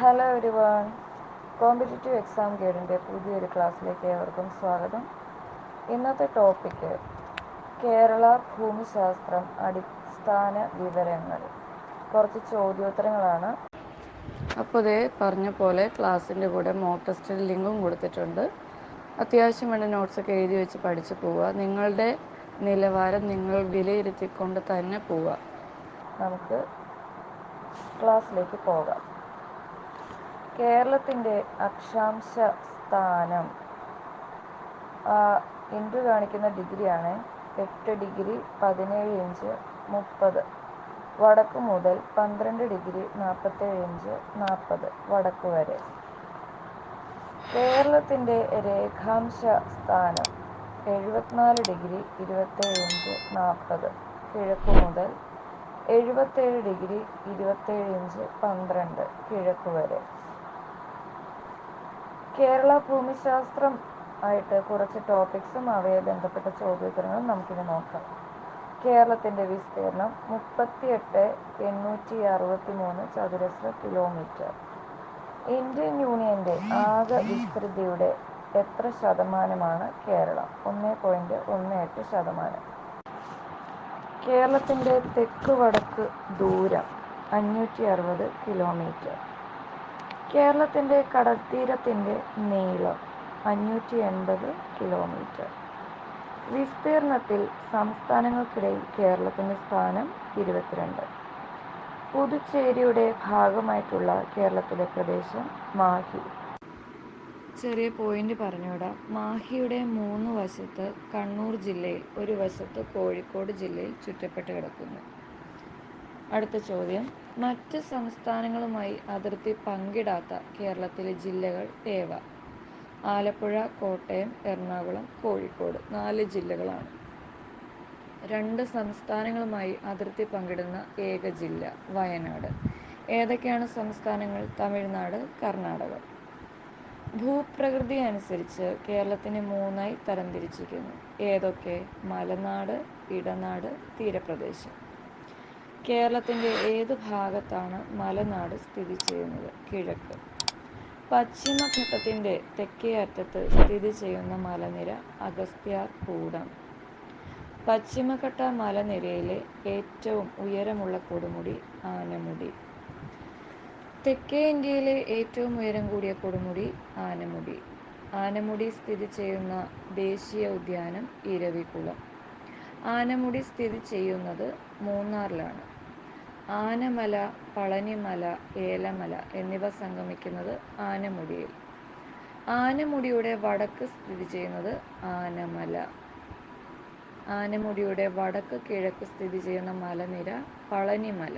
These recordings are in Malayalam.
Hello everyone competitive exam ഗൈഡിന്റെ പുതിയൊരു ക്ലാസ്സിലേക്ക് ഏവർക്കും സ്വാഗതം. ഇന്നത്തെ ടോപ്പിക്ക് കേരള ഭൂമിശാസ്ത്രം അടിസ്ഥാന വിവരങ്ങൾ. കുറച്ച് ചോദ്യോത്തരങ്ങളാണ്. അപ്പോൾ ഇതേ പറഞ്ഞ പോലെ ക്ലാസ്സിന്റെ കൂടെ മോക്ക് ടെസ്റ്റ് ലിങ്കും കൊടുത്തിട്ടുണ്ട്. അത്യാവശ്യം വേണ്ട നോട്ട്സൊക്കെ എഴുതി വെച്ച് പഠിച്ചു പോവുക. നിങ്ങളുടെ നിലവാരം നിങ്ങൾ വിലയിരുത്തിക്കൊണ്ട് തന്നെ പോവുക. നമുക്ക് ക്ലാസ്സിലേക്ക് പോകാം. കേരളത്തിന്റെ അക്ഷാംശ സ്ഥാനം. ഇന്റു കാണിക്കുന്ന ഡിഗ്രിയാണ് എട്ട് ഡിഗ്രി പതിനേഴ് ഇഞ്ച് മുപ്പത്. വടക്ക് മുതൽ പന്ത്രണ്ട് ഡിഗ്രി നാൽപ്പത്തേഴ് ഇഞ്ച് നാൽപ്പത് വടക്ക് വരെ. കേരളത്തിന്റെ രേഖാംശ സ്ഥാനം എഴുപത്തിനാല് ഡിഗ്രി ഇരുപത്തേഴ് ഇഞ്ച് നാൽപ്പത് കിഴക്ക് മുതൽ എഴുപത്തേഴ് ഡിഗ്രി ഇരുപത്തേഴ് ഇഞ്ച് പന്ത്രണ്ട് കിഴക്ക് വരെ. കേരള ഭൂമിശാസ്ത്രം ആയിട്ട് കുറച്ച് ടോപ്പിക്സും അവയെ ബന്ധപ്പെട്ട ചോദ്യോത്തരങ്ങളും നമുക്കിനി നോക്കാം. കേരളത്തിന്റെ വിസ്തീർണം മുപ്പത്തിയെട്ട് എണ്ണൂറ്റി അറുപത്തി മൂന്ന് ചതുരശ്ര കിലോമീറ്റർ ഇന്ത്യൻ യൂണിയന്റെ ആകെ വിസ്തൃതിയുടെ എത്ര ശതമാനമാണ് കേരളം? ഒന്ന് പോയിന്റ് ഒന്ന് എട്ട് ശതമാനം. കേരളത്തിന്റെ തെക്ക് വടക്ക് ദൂരം അഞ്ഞൂറ്റി അറുപത് കിലോമീറ്റർ കേരളത്തിന്റെ കടൽത്തീരത്തിന്റെ നീളം അഞ്ഞൂറ്റി എൺപത് കിലോമീറ്റർ വിസ്തീർണത്തിൽ സംസ്ഥാനങ്ങൾക്കിടയിൽ കേരളത്തിന്റെ സ്ഥാനം ഇരുപത്തിരണ്ട്. പുതുച്ചേരിയുടെ ഭാഗമായിട്ടുള്ള കേരളത്തിലെ പ്രദേശം മാഹി. ചെറിയ പോയിന്റ് പറഞ്ഞുവിടാം. മാഹിയുടെ മൂന്ന് വശത്ത് കണ്ണൂർ ജില്ലയിൽ ഒരു വശത്ത് കോഴിക്കോട് ജില്ലയിൽ ചുറ്റപ്പെട്ട് കിടക്കുന്നു. അടുത്ത ചോദ്യം. മറ്റ് സംസ്ഥാനങ്ങളുമായി അതിർത്തി പങ്കിടാത്ത കേരളത്തിലെ ജില്ലകൾ ഏവ? ആലപ്പുഴ കോട്ടയം എറണാകുളം കോഴിക്കോട് നാല് ജില്ലകളാണ്. രണ്ട് സംസ്ഥാനങ്ങളുമായി അതിർത്തി പങ്കിടുന്ന ഏക ജില്ല വയനാട്. ഏതൊക്കെയാണ് സംസ്ഥാനങ്ങൾ? തമിഴ്നാട് കർണാടക. ഭൂപ്രകൃതി അനുസരിച്ച് കേരളത്തിനെ മൂന്നായി തരംതിരിച്ചിരിക്കുന്നു. ഏതൊക്കെ? മലനാട് ഇടനാട് തീരപ്രദേശം. കേരളത്തിന്റെ ഏത് ഭാഗത്താണ് മലനാട് സ്ഥിതി ചെയ്യുന്നത്? കിഴക്ക്. പശ്ചിമഘട്ടത്തിന്റെ തെക്കേ അറ്റത്ത് സ്ഥിതി ചെയ്യുന്ന മലനിര അഗസ്ത്യാർ കൂടം. പശ്ചിമഘട്ട മലനിരയിലെ ഏറ്റവും ഉയരമുള്ള കൊടുമുടി ആനമുടി. തെക്കേ ഇന്ത്യയിലെ ഏറ്റവും ഉയരം കൂടിയ കൊടുമുടി ആനമുടി. ആനമുടി സ്ഥിതി ചെയ്യുന്ന ദേശീയ ഉദ്യാനം ഇരവികുളം. ആനമുടി സ്ഥിതി ചെയ്യുന്നത് മൂന്നാറിലാണ്. ആനമല പളനിമല ഏലമല എന്നിവ സംഗമിക്കുന്നത് ആനമുടിയിൽ. ആനമുടിയുടെ വടക്ക് സ്ഥിതി ചെയ്യുന്നത് ആനമല. ആനമുടിയുടെ വടക്ക് കിഴക്ക് സ്ഥിതി ചെയ്യുന്ന മലനിര പളനിമല.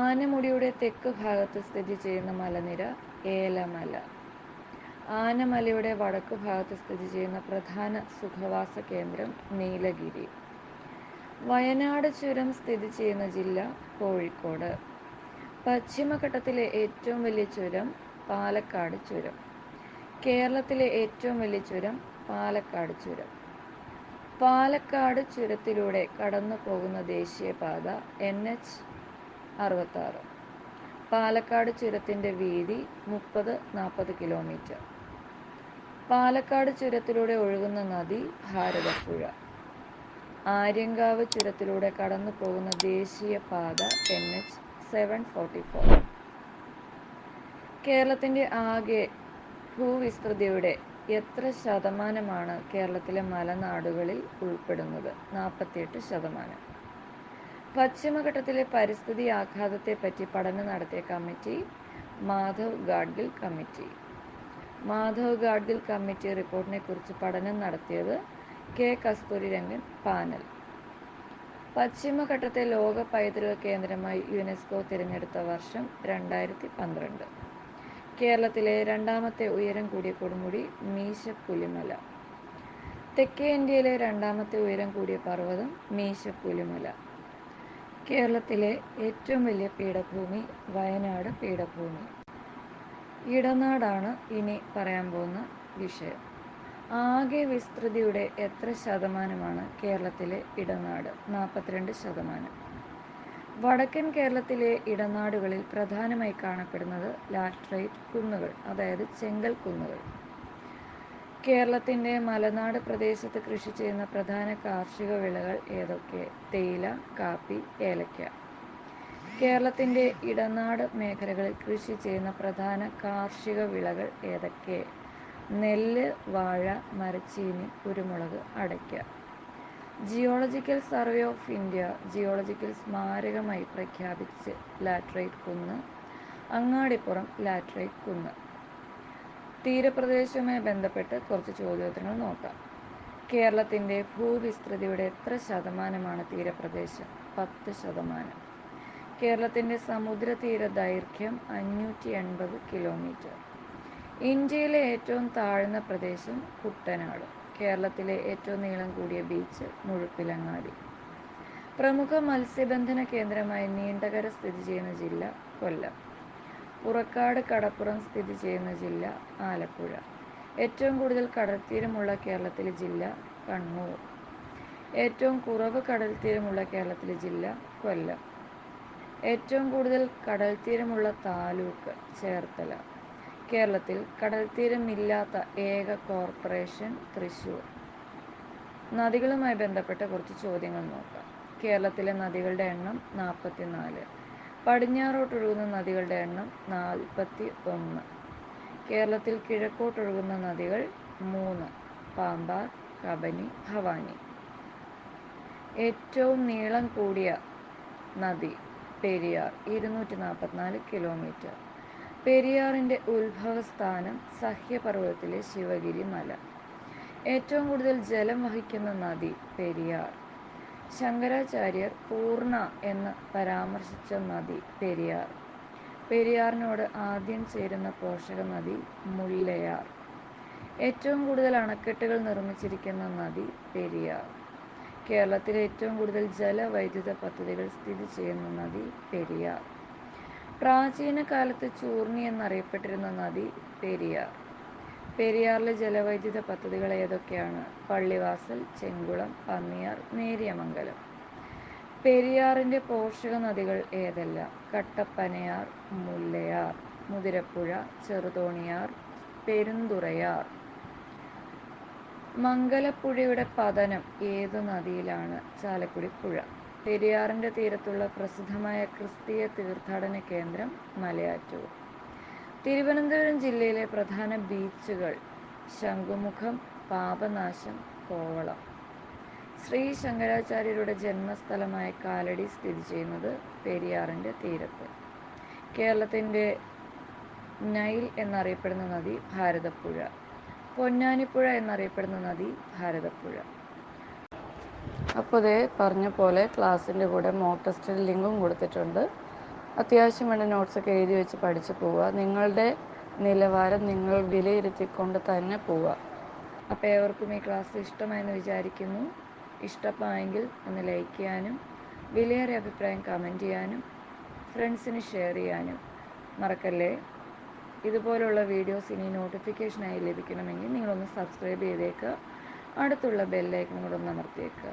ആനമുടിയുടെ തെക്ക് ഭാഗത്ത് സ്ഥിതി ചെയ്യുന്ന മലനിര ഏലമല. ആനമലയുടെ വടക്ക് ഭാഗത്ത് സ്ഥിതി ചെയ്യുന്ന പ്രധാന സുഖവാസ കേന്ദ്രം നീലഗിരി. വയനാട് ചുരം സ്ഥിതി ചെയ്യുന്ന ജില്ല കോഴിക്കോട്. പശ്ചിമഘട്ടത്തിലെ ഏറ്റവും വലിയ ചുരം പാലക്കാട് ചുരം. കേരളത്തിലെ ഏറ്റവും വലിയ ചുരം പാലക്കാട് ചുരം. പാലക്കാട് ചുരത്തിലൂടെ കടന്നു പോകുന്ന ദേശീയപാത എൻ എച്ച് അറുപത്താറ്. പാലക്കാട് ചുരത്തിന്റെ വീതി മുപ്പത് നാൽപ്പത് കിലോമീറ്റർ. പാലക്കാട് ചുരത്തിലൂടെ ഒഴുകുന്ന നദി ഭാരതപ്പുഴ. ആര്യങ്കാവ് ചുരത്തിലൂടെ കടന്നു പോകുന്ന ദേശീയപാത N H seven forty four. കേരളത്തിന്റെ ആകെ ഭൂവിസ്തൃതിയുടെ എത്ര ശതമാനമാണ് കേരളത്തിലെ മലനാടുകളിൽ ഉൾപ്പെടുന്നത്? നാൽപ്പത്തിയെട്ട് ശതമാനം. പശ്ചിമഘട്ടത്തിലെ പരിസ്ഥിതി ആഘാതത്തെപ്പറ്റി പഠനം നടത്തിയ committee Madhav Gadgil committee. Madhav Gadgil committee റിപ്പോർട്ടിനെ കുറിച്ച് പഠനം നടത്തിയത് കെ കസ്തൂരിരംഗൻ പാനൽ. പശ്ചിമഘട്ടത്തെ ലോക പൈതൃക കേന്ദ്രമായി യുനെസ്കോ തിരഞ്ഞെടുത്ത വർഷം രണ്ടായിരത്തി പന്ത്രണ്ട് കേരളത്തിലെ രണ്ടാമത്തെ ഉയരം കൂടിയ കൊടുമുടി മീശപ്പുലിമല തെക്കേ ഇന്ത്യയിലെ രണ്ടാമത്തെ ഉയരം കൂടിയ പർവതം മീശപ്പുലിമല കേരളത്തിലെ ഏറ്റവും വലിയ പീഠഭൂമി വയനാട് പീഠഭൂമി. ഇടനാടാണ് ഇനി പറയാൻ പോകുന്ന വിഷയം. ആകെ വിസ്തൃതിയുടെ എത്ര ശതമാനമാണ് കേരളത്തിലെ ഇടനാട്? നാൽപ്പത്തിരണ്ട് ശതമാനം. വടക്കൻ കേരളത്തിലെ ഇടനാടുകളിൽ പ്രധാനമായി കാണപ്പെടുന്നത് ലാറ്ററൈറ്റ് കുന്നുകൾ അതായത് ചെങ്കൽ കുന്നുകൾ. കേരളത്തിന്റെ മലനാട് പ്രദേശത്ത് കൃഷി ചെയ്യുന്ന പ്രധാന കാർഷിക വിളകൾ ഏതൊക്കെ? തേയില കാപ്പി ഏലക്ക. കേരളത്തിന്റെ ഇടനാട് മേഖലകളിൽ കൃഷി ചെയ്യുന്ന പ്രധാന കാർഷിക വിളകൾ ഏതൊക്കെ? നെല്ല് വാഴ മരച്ചീനി കുരുമുളക് അടയ്ക്ക geological survey of India geological സ്മാരകമായി പ്രഖ്യാപിച്ച് ലാറ്ററൈറ്റ് കുന്ന് അങ്ങാടിപ്പുറം ലാറ്ററൈറ്റ് കുന്ന്. തീരപ്രദേശവുമായി ബന്ധപ്പെട്ട് കുറച്ച് ചോദ്യോത്തരങ്ങൾ നോക്കാം. കേരളത്തിന്റെ ഭൂവിസ്തൃതിയുടെ എത്ര ശതമാനമാണ് തീരപ്രദേശം? പത്ത് ശതമാനം. കേരളത്തിന്റെ സമുദ്രതീര ദൈർഘ്യം അഞ്ഞൂറ്റി എൺപത് കിലോമീറ്റർ ഇന്ത്യയിലെ ഏറ്റവും താഴ്ന്ന പ്രദേശം കുട്ടനാട് കേരളത്തിലെ ഏറ്റവും നീളം കൂടിയ ബീച്ച് മുഴുപ്പിലങ്ങാടി. പ്രമുഖ മത്സ്യബന്ധന കേന്ദ്രമായി നീണ്ടകര സ്ഥിതി ചെയ്യുന്ന ജില്ല കൊല്ലം. പുറക്കാട് കടപ്പുറം സ്ഥിതി ചെയ്യുന്ന ജില്ല ആലപ്പുഴ. ഏറ്റവും കൂടുതൽ കടൽത്തീരമുള്ള കേരളത്തിലെ ജില്ല കണ്ണൂർ. ഏറ്റവും കുറവ് കടൽത്തീരമുള്ള കേരളത്തിലെ ജില്ല കൊല്ലം. ഏറ്റവും കൂടുതൽ കടൽത്തീരമുള്ള താലൂക്ക് ചേർത്തല. കേരളത്തിൽ കടൽത്തീരമില്ലാത്ത ഏക കോർപ്പറേഷൻ തൃശ്ശൂർ. നദികളുമായി ബന്ധപ്പെട്ട കുറച്ച് ചോദ്യങ്ങൾ നോക്കാം. കേരളത്തിലെ നദികളുടെ എണ്ണം നാൽപ്പത്തിനാല് പടിഞ്ഞാറോട്ടൊഴുകുന്ന നദികളുടെ എണ്ണം നാൽപ്പത്തി ഒന്ന് കേരളത്തിൽ കിഴക്കോട്ടൊഴുകുന്ന നദികൾ മൂന്ന്. പാമ്പാർ കബനി ഭവാനി. ഏറ്റവും നീളം കൂടിയ നദി പെരിയാർ ഇരുന്നൂറ്റി നാൽപ്പത്തിനാല് കിലോമീറ്റർ. പെരിയാറിന്റെ ഉത്ഭവസ്ഥാനം സഹ്യപർവതത്തിലെ ശിവഗിരി മല ഏറ്റവും കൂടുതൽ ജലം വഹിക്കുന്ന നദി പെരിയാർ. ശങ്കരാചാര്യർ പൂർണ എന്ന് പരാമർശിച്ച നദി പെരിയാർ. പെരിയാറിനോട് ആദ്യം ചേരുന്ന പോഷക നദി മുല്ലയാർ. ഏറ്റവും കൂടുതൽ അണക്കെട്ടുകൾ നിർമ്മിച്ചിരിക്കുന്ന നദി പെരിയാർ. കേരളത്തിലെ ഏറ്റവും കൂടുതൽ ജലവൈദ്യുത പദ്ധതികൾ സ്ഥിതി ചെയ്യുന്ന നദി പെരിയാർ. പ്രാചീന കാലത്ത് ചൂർണി എന്നറിയപ്പെട്ടിരുന്ന നദി പെരിയാർ. പെരിയാറിലെ ജലവൈദ്യുത പദ്ധതികൾ ഏതൊക്കെയാണ്? പള്ളിവാസൽ ചെങ്കുളം പന്നിയാർ നേരിയമംഗലം. പെരിയാറിന്റെ പോഷക നദികൾ ഏതെല്ലാം? കട്ടപ്പനയാർ മുല്ലയാർ മുതിരപ്പുഴ ചെറുതോണിയാർ പെരുന്തുറയാർ. മംഗലപ്പുഴയുടെ പതനം ഏത് നദിയിലാണ്? ചാലക്കുടി പുഴ. പെരിയാറിന്റെ തീരത്തുള്ള പ്രസിദ്ധമായ ക്രിസ്തീയ തീർത്ഥാടന കേന്ദ്രം മലയാറ്റൂർ. തിരുവനന്തപുരം ജില്ലയിലെ പ്രധാന ബീച്ചുകൾ ശംഖുമുഖം പാപനാശം കോവളം. ശ്രീ ശങ്കരാചാര്യരുടെ ജന്മസ്ഥലമായ കാലടി സ്ഥിതി ചെയ്യുന്നത് പെരിയാറിന്റെ തീരത്ത്. കേരളത്തിന്റെ നൈൽ എന്നറിയപ്പെടുന്ന നദി ഭാരതപ്പുഴ പൊന്നാനിപ്പുഴ എന്നറിയപ്പെടുന്ന നദി ഭാരതപ്പുഴ. അപ്പോൾ ഇതേ പറഞ്ഞ പോലെ ക്ലാസ്സിന്റെ കൂടെ മോക്ക് ടെസ്റ്റിന്റെ ലിങ്കും കൊടുത്തിട്ടുണ്ട്. അത്യാവശ്യം വേണ്ട നോട്ട്സൊക്കെ എഴുതി വെച്ച് പഠിച്ച് പോവുക. നിങ്ങളുടെ നിലവാരം നിങ്ങൾ വിലയിരുത്തിക്കൊണ്ട് തന്നെ പോവുക. അപ്പോൾ ഏവർക്കും ഈ ക്ലാസ് ഇഷ്ടമായെന്ന് വിചാരിക്കുന്നു. ഇഷ്ടമായെങ്കിൽ ഒന്ന് ലൈക്ക് ചെയ്യാനും വിലയേറിയ അഭിപ്രായം കമന്റ് ചെയ്യാനും ഫ്രണ്ട്സിന് ഷെയർ ചെയ്യാനും മറക്കല്ലേ? ഇതുപോലുള്ള വീഡിയോസ് ഇനി നോട്ടിഫിക്കേഷനായി ലഭിക്കണമെങ്കിൽ നിങ്ങളൊന്ന് സബ്സ്ക്രൈബ് ചെയ്തേക്കുക. അടുത്തുള്ള ബെല്ലൈക്കൺ കൂടെ ഒന്ന് അമർത്തിയേക്കുക.